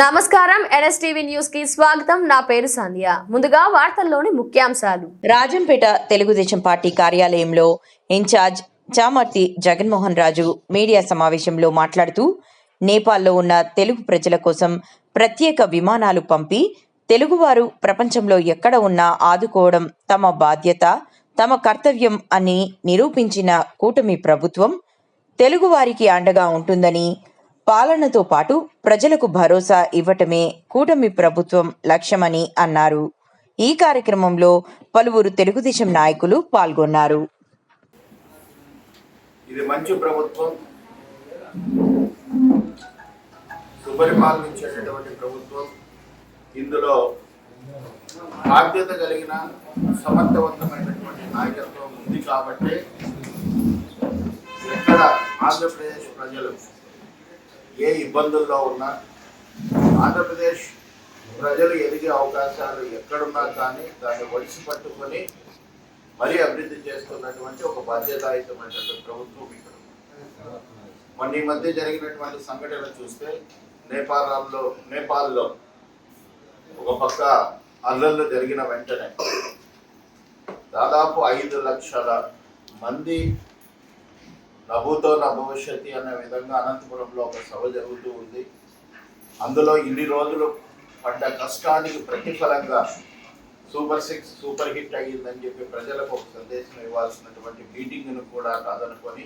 నమస్కారం ఎన్ఎస్టీవీ న్యూస్కి స్వాగతం. నా పేరు సంధ్య. ముందుగా వార్తల్లోని ముఖ్యాంశాలు. రాజంపేట తెలుగుదేశం పార్టీ కార్యాలయంలో ఇన్ఛార్జ్ చామర్తి జగన్మోహన్ రాజు మీడియా సమావేశంలో మాట్లాడుతూ నేపాల్లో ఉన్న తెలుగు ప్రజల కోసం ప్రత్యేక విమానాలు పంపి తెలుగువారు ప్రపంచంలో ఎక్కడ ఉన్నా ఆదుకోవడం తమ బాధ్యత తమ కర్తవ్యం అని నిరూపించిన కూటమి ప్రభుత్వం తెలుగువారికి అండగా ఉంటుందని పాలనతో పాటు ప్రజలకు భరోసా ఇవ్వటమే కూటమి ప్రభుత్వం లక్ష్యమని అన్నారు. ఈ కార్యక్రమంలో పలువురు తెలుగుదేశం నాయకులు పాల్గొన్నారు. ఇది మంచి ప్రభుత్వం. సుపరిపాలనించేటటువంటి ప్రభుత్వం. ఇందులో బాధ్యత కలిగిన సమర్థవంతమైనటువంటి నాయకత్వం ఉంది కాబట్టి ఎక్కడ ఆంధ్రప్రదేశ్ ప్రజలు ఏ ఇబ్బందుల్లో ఉన్నా ఆంధ్రప్రదేశ్ ప్రజలు ఎదిగే అవకాశాలు ఎక్కడున్నా కానీ దాన్ని ఒడిసి పట్టుకొని మరీ అభివృద్ధి చేస్తున్నటువంటి ఒక బాధ్యతాయుతమైనటువంటి ప్రభుత్వం ఇక్కడ మొన్న ఈ మధ్య జరిగినటువంటి సంఘటనలు చూస్తే నేపాల్లో నేపాల్లో ఒక పక్క అల్లర్లు జరిగిన వెంటనే దాదాపు ఐదు లక్షల మంది ప్రభుతో నా భవిష్యత్తు అనే విధంగా అనంతపురంలో ఒక సభ జరుగుతూ ఉంది. అందులో ఇన్ని రోజులు పడ్డ కష్టానికి ప్రతిఫలంగా సూపర్ సిక్స్ సూపర్ హిట్ అయ్యిందని చెప్పి ప్రజలకు ఒక సందేశం ఇవ్వాల్సినటువంటి మీటింగ్ను కూడా కాదనుకొని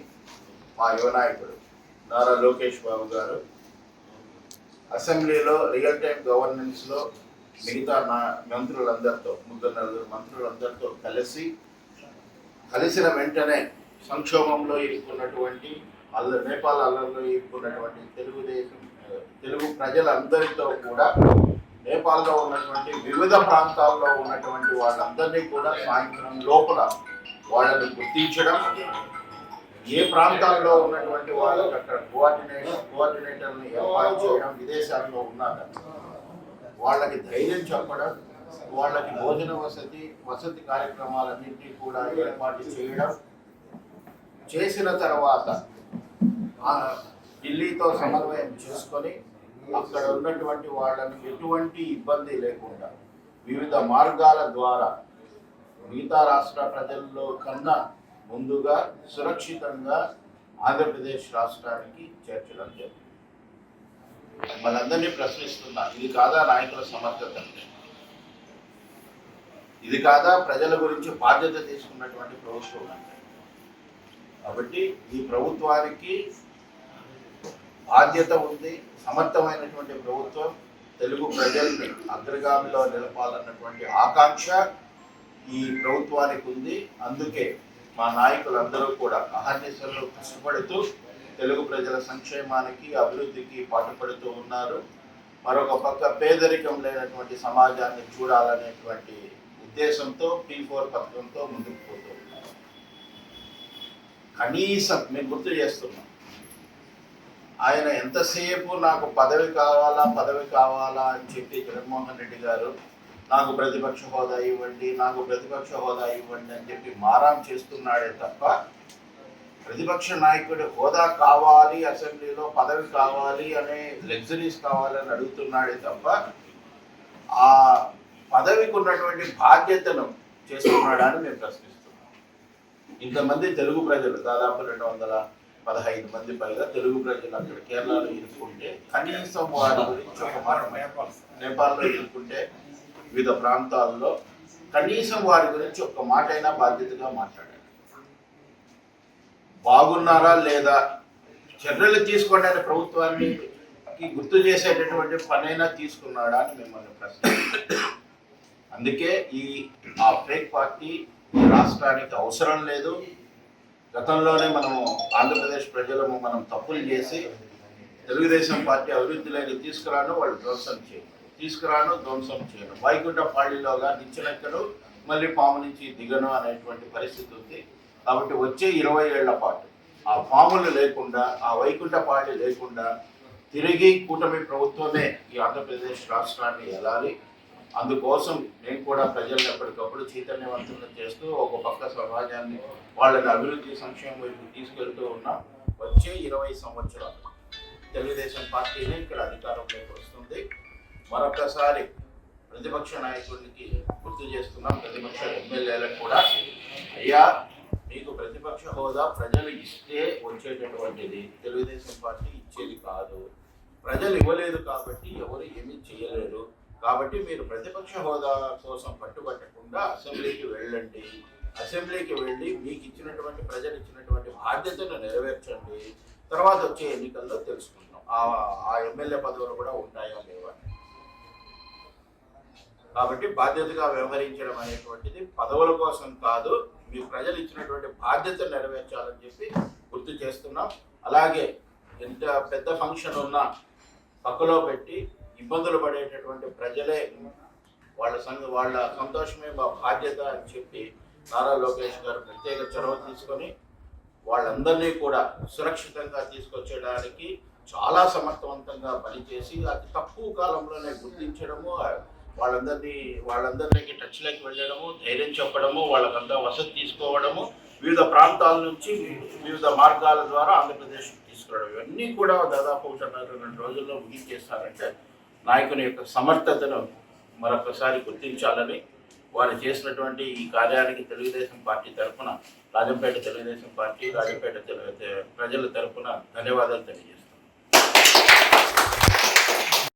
మా యువనాయకుడు నారా లోకేష్ బాబు గారు అసెంబ్లీలో రియల్ టైం గవర్నెన్స్లో మిగతా నా మంత్రులందరితో ముగ్గురు నలుగురు మంత్రులందరితో కలిసి కలిసిన వెంటనే సంక్షోభంలో ఇరుక్కున్నటువంటి అల్ల నేపాల్ అల్లర్లో ఇరుక్కున్నటువంటి తెలుగుదేశం తెలుగు ప్రజలందరితో కూడా నేపాల్లో ఉన్నటువంటి వివిధ ప్రాంతాల్లో ఉన్నటువంటి వాళ్ళందరినీ కూడా సాయంత్రం లోపల వాళ్ళని గుర్తించడం ఏ ప్రాంతాల్లో ఉన్నటువంటి వాళ్ళకి అక్కడ కోఆర్డినేటర్ కోఆర్డినేటర్ని ఏర్పాటు చేయడం విదేశాల్లో ఉన్నారు వాళ్ళకి ధైర్యం చెప్పడం వాళ్ళకి భోజన వసతి వసతి కార్యక్రమాలన్నింటినీ కూడా ఏర్పాటు చేయడం చేసిన తర్వాత ఢిల్లీతో సమన్వయం చేసుకొని అక్కడ ఉన్నటువంటి వాళ్ళని ఎటువంటి ఇబ్బంది లేకుండా వివిధ మార్గాల ద్వారా మిగతా రాష్ట్ర ప్రజల్లో కన్నా ముందుగా సురక్షితంగా ఆంధ్రప్రదేశ్ రాష్ట్రానికి చేర్చడం జరిగింది. మనందరినీ ప్రశ్నిస్తున్నా ఇది కాదా నాయకుల సమర్థత? ఇది కాదా ప్రజల గురించి బాధ్యత తీసుకున్నటువంటి ప్రభుత్వం అంటే? కాబట్టి ఈ ప్రభుత్వానికి బాధ్యత ఉంది సమర్థమైనటువంటి ప్రభుత్వం తెలుగు ప్రజల్ని అగ్రగామిలో నిలపాలన్నటువంటి ఆకాంక్ష ఈ ప్రభుత్వానికి ఉంది. అందుకే మా నాయకులందరూ కూడా అహర్నిశలు కష్టపడుతూ తెలుగు ప్రజల సంక్షేమానికి అభివృద్ధికి పాటుపడుతూ ఉన్నారు. మరొక పక్క పేదరికం లేనటువంటి సమాజాన్ని చూడాలనేటువంటి ఉద్దేశంతో పీ ఫోర్ పథకంతో ముందుకు పోతూ కనీసం మేము గుర్తు చేస్తున్నాం. ఆయన ఎంతసేపు నాకు పదవి కావాలా పదవి కావాలా అని చెప్పి జగన్మోహన్ రెడ్డి గారు నాకు ప్రతిపక్ష హోదా ఇవ్వండి నాకు ప్రతిపక్ష హోదా ఇవ్వండి అని చెప్పి మారాం చేస్తున్నాడే తప్ప ప్రతిపక్ష నాయకుడి హోదా కావాలి అసెంబ్లీలో పదవి కావాలి అనే లగ్జరీస్ కావాలని అడుగుతున్నాడే తప్ప ఆ పదవికి ఉన్నటువంటి బాధ్యతను చేస్తున్నాడని నేను మేము ప్రశ్నిస్తున్నాం. ఇంతమంది తెలుగు ప్రజలు దాదాపు రెండు వందల పదహైదు మంది పైగా తెలుగు ప్రజలు అక్కడ కేరళలో ఇరుక్కుంటే కనీసం వారి గురించి ఒక మాట నేపాల్లో ఇరుక్కుంటే వివిధ ప్రాంతాల్లో కనీసం వారి గురించి ఒక్క మాట అయినా బాధ్యతగా మాట్లాడారు బాగున్నారా లేదా? చర్యలు తీసుకోండి అనే ప్రభుత్వాన్ని గుర్తు చేసేటటువంటి పనైనా తీసుకున్నాడా అని మిమ్మల్ని ప్రశ్న అందుకే ఈ ఆ ఫేక్ పార్టీ రాష్ట్రానికి అవసరం లేదు. గతంలోనే మనము ఆంధ్రప్రదేశ్ ప్రజలము మనం తప్పులు చేసి తెలుగుదేశం పార్టీ అభివృద్ధిలోకి తీసుకురాను వాళ్ళు ధ్వంసం చేయను. తీసుకురాను ధ్వంసం చేయను. వైకుంఠ పాళిలోగా నిచ్చినెక్కడు మళ్ళీ పాము నుంచి దిగను అనేటువంటి పరిస్థితి ఉంది. కాబట్టి వచ్చే ఇరవై ఏళ్ళ పాటు ఆ పాములు లేకుండా ఆ వైకుంఠ పాళి లేకుండా తిరిగి కూటమి ప్రభుత్వమే ఈ ఆంధ్రప్రదేశ్ రాష్ట్రాన్ని వెళ్ళాలి అందుకోసం మేము కూడా ప్రజలను ఎప్పటికప్పుడు చైతన్యవంతులను చేస్తూ ఒక పక్క సమాజాన్ని వాళ్ళని అభివృద్ధి సంక్షేమం వైపు తీసుకెళ్తూ ఉన్నాం వచ్చే ఇరవై సంవత్సరాలు తెలుగుదేశం పార్టీనే ఇక్కడ అధికారంలోకి వస్తుంది. మరొకసారి ప్రతిపక్ష నాయకుడికి గుర్తు చేస్తున్నాం ప్రతిపక్ష ఎమ్మెల్యేలకు కూడా. అయ్యా మీకు ప్రతిపక్ష హోదా ప్రజలు ఇస్తే వచ్చేటటువంటిది. తెలుగుదేశం పార్టీ ఇచ్చేది కాదు. ప్రజలు ఇవ్వలేదు కాబట్టి ఎవరు ఏమీ చేయలేరు. కాబట్టి మీరు ప్రతిపక్ష హోదా కోసం పట్టుబట్టకుండా అసెంబ్లీకి వెళ్ళండి. అసెంబ్లీకి వెళ్ళి మీకు ఇచ్చినటువంటి ప్రజలు ఇచ్చినటువంటి బాధ్యతను నెరవేర్చండి. తర్వాత వచ్చే ఎన్నికల్లో తెలుసుకుందాం. ఆ ఆ ఎమ్మెల్యే పదవులు కూడా ఉంటాయా లేవా? కాబట్టి బాధ్యతగా వ్యవహరించడం అనేటువంటిది పదవుల కోసం కాదు మీ ప్రజలు ఇచ్చినటువంటి బాధ్యత నెరవేర్చాలని చెప్పి గుర్తు చేస్తున్నాం. అలాగే ఎంత పెద్ద ఫంక్షన్ ఉన్నా పక్కలో పెట్టి ఇబ్బందులు పడేటటువంటి ప్రజలే వాళ్ళ సంఘ వాళ్ళ సంతోషమే మా బాధ్యత అని చెప్పి నారా లోకేష్ గారు ప్రత్యేక చొరవ తీసుకొని వాళ్ళందరినీ కూడా సురక్షితంగా తీసుకొచ్చేయడానికి చాలా సమర్థవంతంగా పనిచేసి అతి తక్కువ కాలంలోనే గుర్తించడము వాళ్ళందరినీ వాళ్ళందరికీ టచ్లోకి వెళ్ళడము ధైర్యం చెప్పడము వాళ్ళకంతా వసతి తీసుకోవడము వివిధ ప్రాంతాల నుంచి వివిధ మార్గాల ద్వారా ఆంధ్రప్రదేశ్కి తీసుకురావడం. ఇవన్నీ కూడా దాదాపు ఒకటిన్నర రెండు రోజుల్లో ముగించేస్తారంటే నాయకుని యొక్క సమర్థతను మరొకసారి గుర్తించాలని వారు చేసినటువంటి ఈ కార్యానికి తెలుగుదేశం పార్టీ తరఫున రాజంపేట తెలుగుదేశం పార్టీ రాజంపేట ప్రజల తరఫున ధన్యవాదాలు తెలియజేస్తాను